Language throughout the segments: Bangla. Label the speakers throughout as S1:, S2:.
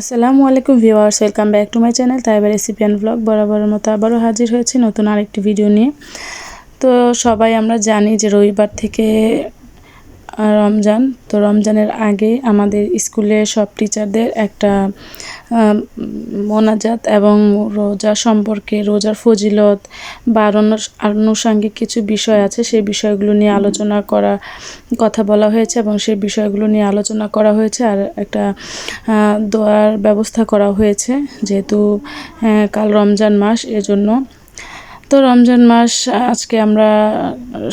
S1: আসসালামু আলাইকুম viewers, welcome back to my channel Taibar recipe and vlog. বরাবরের মতো আবারও হাজির হয়েছি নতুন আরেকটি ভিডিও নিয়ে। তো সবাই আমরা জানি যে রবিবার থেকে রমজান। তো রমজানের আগে আমাদের স্কুলে সব টিচারদের একটা মোনাজাত এবং রোজা সম্পর্কে রোজার ফজিলত বা আনুষাঙ্গিক কিছু বিষয় আছে সেই বিষয়গুলো নিয়ে আলোচনা করা কথা বলা হয়েছে এবং সেই বিষয়গুলো নিয়ে আলোচনা করা হয়েছে আর একটা দোয়ার ব্যবস্থা করা হয়েছে যেহেতু কাল রমজান মাস এজন্য তো রমজান মাস, আজকে আমরা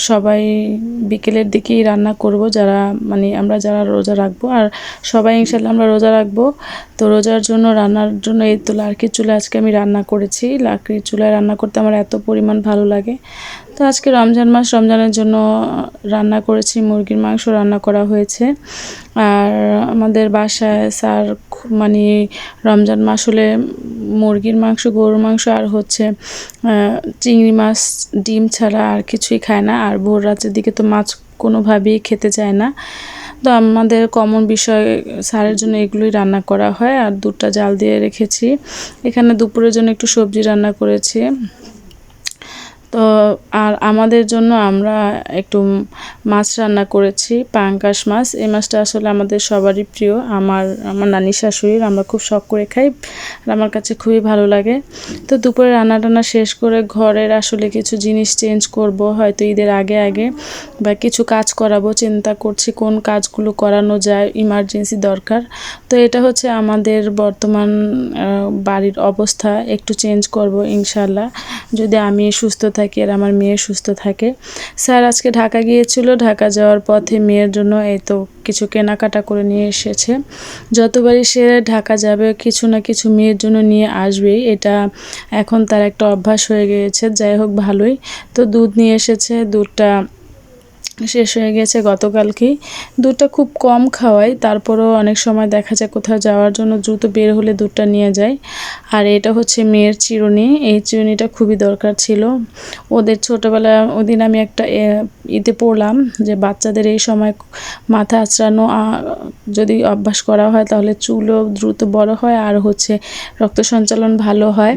S1: সবাই বিকেলের দিকেই রান্না করব, যারা মানে আমরা যারা রোজা রাখব আর সবাই ইনশাল্লাহ আমরা রোজা রাখব। তো রোজার জন্য, রান্নার জন্য এই তো লাকড়ির চুলা আজকে আমি রান্না করেছি। লাকড়ির চুলায় রান্না করতে আমার এত পরিমাণ ভালো লাগে। তো আজকে রমজান মাস, রমজানের জন্য রান্না করেছি মুরগির মাংস রান্না করা হয়েছে। আর আমাদের বাসায় স্যার মানে রমজান মাস হলে মুরগির মাংস, গরুর মাংস আর হচ্ছে চিংড়ি মাছ, ডিম ছাড়া আর কিছুই খায় না। আর ভোর রাতের দিকে তো মাছ কোনোভাবেই খেতে চায় না। তো আমাদের কমন বিষয় সারের জন্য এগুলোই রান্না করা হয়। আর দুধটা জাল দিয়ে রেখেছি। এখানে দুপুরের জন্য একটু সবজি রান্না করেছি। তো আর আমাদের জন্য আমরা একটু মাছ রান্না করেছি পাঙ্কাশ মাছ। এই মাছটা আসলে আমাদের সবারই প্রিয়। আমার আমার নানি শাশুড়ির, আমরা খুব শখ করে খাই আর আমার কাছে খুবই ভালো লাগে। তো দুপুরে রান্না টান্না শেষ করে ঘরের আসলে কিছু জিনিস চেঞ্জ করব, হয়তো ঈদের আগে আগে বা কিছু কাজ করাবো। চিন্তা করছি কোন কাজগুলো করানো যায় ইমার্জেন্সি দরকার। তো এটা হচ্ছে আমাদের বর্তমান বাড়ির অবস্থা। একটু চেঞ্জ করব ইনশাল্লাহ যদি আমি সুস্থ থাকি আর আমার মেয়ে সুস্থ থাকে। স্যার আজকে ঢাকা গিয়েছিল, ঢাকা যাওয়ার পথে মেয়ের জন্য এই তো কিছু কেনাকাটা করে নিয়ে এসেছে। যতবারই সে ঢাকা যাবে, কিছু না কিছু মেয়ের জন্য নিয়ে আসবেই। এটা এখন তার একটা অভ্যাস হয়ে গিয়েছে। যাই হোক, ভালোই। তো দুধ নিয়ে এসেছে, দুধটা শেষ হয়ে গেছে গতকালকেই দুধটা খুব কম খাওয়াই, তারপরও অনেক সময় দেখা যায় কোথাও যাওয়ার জন্য দ্রুত বের হলে দুধটা নিয়ে যায়। আর এটা হচ্ছে মেয়ের চিরুনি, এই চিরুনিটা খুবই দরকার ছিল। ওদের ছোটোবেলা ওদিন আমি একটা ইতে পড়লাম যে বাচ্চাদের এই সময় মাথা আঁচড়ানো যদি অভ্যাস করা হয় তাহলে চুলও দ্রুত বড় হয় আর হচ্ছে রক্ত সঞ্চালন ভালো হয়।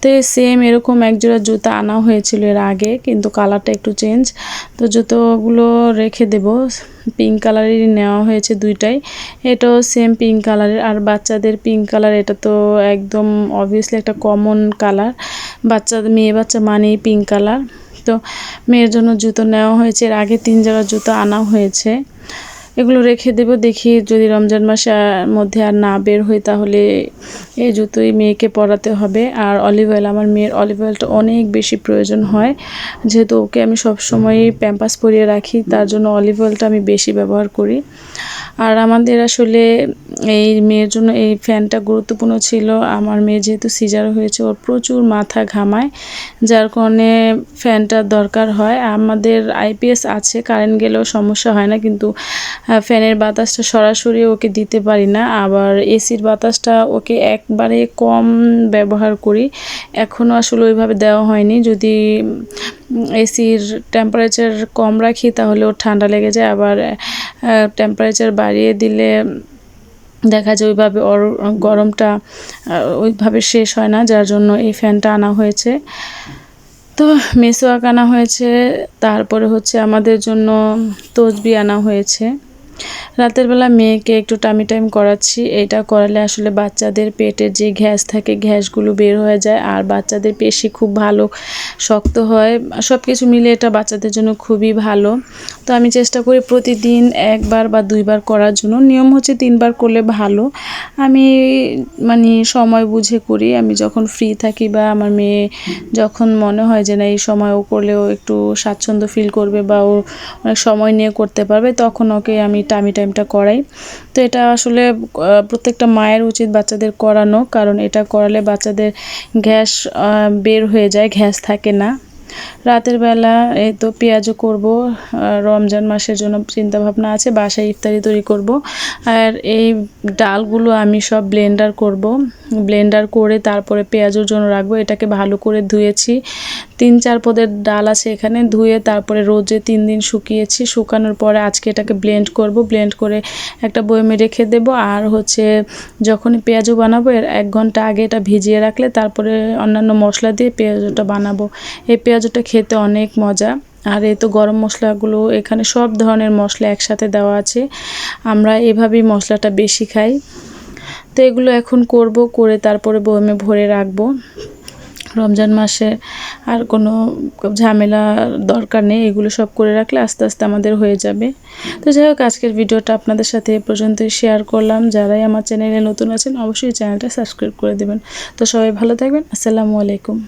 S1: তো সেম এরকম একজোড়া জুতা আনা হয়েছিল এর আগে, কিন্তু কালারটা একটু চেঞ্জ তো জুতোগুলো রেখে দেব। পিঙ্ক কালারেরই নেওয়া হয়েছে দুইটাই। এটাও সেম পিঙ্ক কালারের। আর বাচ্চাদের পিঙ্ক কালার, এটা তো একদম অবভিয়াসলি একটা কমন কালার। বাচ্চা, মেয়ে বাচ্চা মানেই পিঙ্ক কালার। তো মেয়ের জন্য জুতো নেওয়া হয়েছে। এর আগে তিন জোড়া জুতো আনা হয়েছে। এগুলো রেখে দেব। দেখি যদি রমজান মাসের মধ্যে আর না বের হই তাহলে এই জুতোই মেয়েকে পরাতে হবে। আর অলিভ অয়েল আমার মেয়ের অলিভ অয়েলটা অনেক বেশি প্রয়োজন হয়। যেহেতু ওকে আমি সবসময়ই প্যাম্পাস পরিয়ে রাখি তার জন্য অলিভ অয়েলটা আমি বেশি ব্যবহার করি। আর আমাদের আসলে এই মেয়ের জন্য এই ফ্যানটা গুরুত্বপূর্ণ ছিল। আমার মেয়ে যেহেতু সিজার হয়েছে, ওর প্রচুর মাথা ঘামায়, যার কারণে ফ্যানটা দরকার হয়। আমাদের আইপিএস আছে, কারেন্ট গেলেও সমস্যা হয় না, কিন্তু ফ্যানের বাতাসটা সরাসরি ওকে দিতে পারি না। আবার এসির বাতাসটা ওকে একবারে কম ব্যবহার করি। এখনও আসলে ওইভাবে দেওয়া হয়নি। যদি এসির টেম্পারেচার কম রাখি, তাহলে ওর ঠান্ডা লেগে যায়। আবার টেম্পারেচার বাড়িয়ে দিলে দেখা যায় ওইভাবে ওর গরমটা ওইভাবে শেষ হয় না, যার জন্য এই ফ্যানটা আনা হয়েছে। তো মেসোয়াক আনা হয়েছে, তারপরে হচ্ছে আমাদের জন্য তসবি আনা হয়েছে। রাতের বেলা মেয়েকে একটু টামি টাইম করাচ্ছি। এটা করালে আসলে বাচ্চাদের পেটের যে গ্যাস থাকে, গ্যাসগুলো বের হয়ে যায় আর বাচ্চাদের পেশি খুব ভালো, শক্ত হয়। সব কিছু মিলে এটা বাচ্চাদের জন্য খুবই ভালো। তো আমি চেষ্টা করি প্রতিদিন একবার বা দুইবার করার জন্য। নিয়ম হচ্ছে তিনবার করলে ভালো। আমি মানে সময় বুঝে করি। আমি যখন ফ্রি থাকি বা আমার মেয়ে যখন মনে হয় যে না, এই সময় ও করলেও একটু স্বাচ্ছন্দ্য ফিল করবে বা ও অনেক সময় নিয়ে করতে পারবে, তখন ওকে আমি টামি টাইমটা করাই। তো এটা আসলে প্রত্যেকটা মায়ের উচিত বাচ্চাদের করানো, কারণ এটা করালে বাচ্চাদের গ্যাস বের হয়ে যায়, গ্যাস থাকে না। রাতের বেলা এই তো পেঁয়াজও করব রমজান মাসের জন্য চিন্তা ভাবনা আছে, বাসায় ইফতারি তৈরি করব। আর এই ডালগুলো আমি সব ব্লেন্ডার করব। ব্লেন্ডার করে তারপরে পেঁয়াজের জন্য রাখব, এটাকে ভালো করে ধুয়েছি। তিন চার পদের ডাল আছে এখানে, ধুয়ে তারপরে রোজে তিন দিন শুকিয়েছি, শুকানোর পরে আজকে এটাকে ব্লেন্ড করব। ব্লেন্ড করে একটা বয়মে রেখে দেব, আর হচ্ছে যখন পেঁয়াজও বানাবো, এর এক ঘণ্টা আগে এটা ভিজিয়ে রাখলে তারপরে অন্যান্য মশলা দিয়ে পেঁয়াজটা বানাবো। এই পেঁয়াজটা খেতে অনেক মজা। আর এই তো গরম মশলাগুলো, এখানে সব ধরনের মশলা একসাথে দেওয়া আছে। আমরা এভাবেই মশলাটা বেশি খাই। তো এগুলো এখন করব, করে তারপরে বয়মে ভরে রাখব। রমজান মাসে আর কোনো ঝামেলা দরকার নেই, এগুলো সব করে রাখলে আস্তে আস্তে আমাদের হয়ে যাবে। তো যাই হোক, আজকের ভিডিওটা আপনাদের সাথে এ পর্যন্তই শেয়ার করলাম। যারাই আমার চ্যানেলে নতুন আছেন, অবশ্যই চ্যানেলটা সাবস্ক্রাইব করে দেবেন। তো সবাই ভালো থাকবেন। আসসালামু আলাইকুম।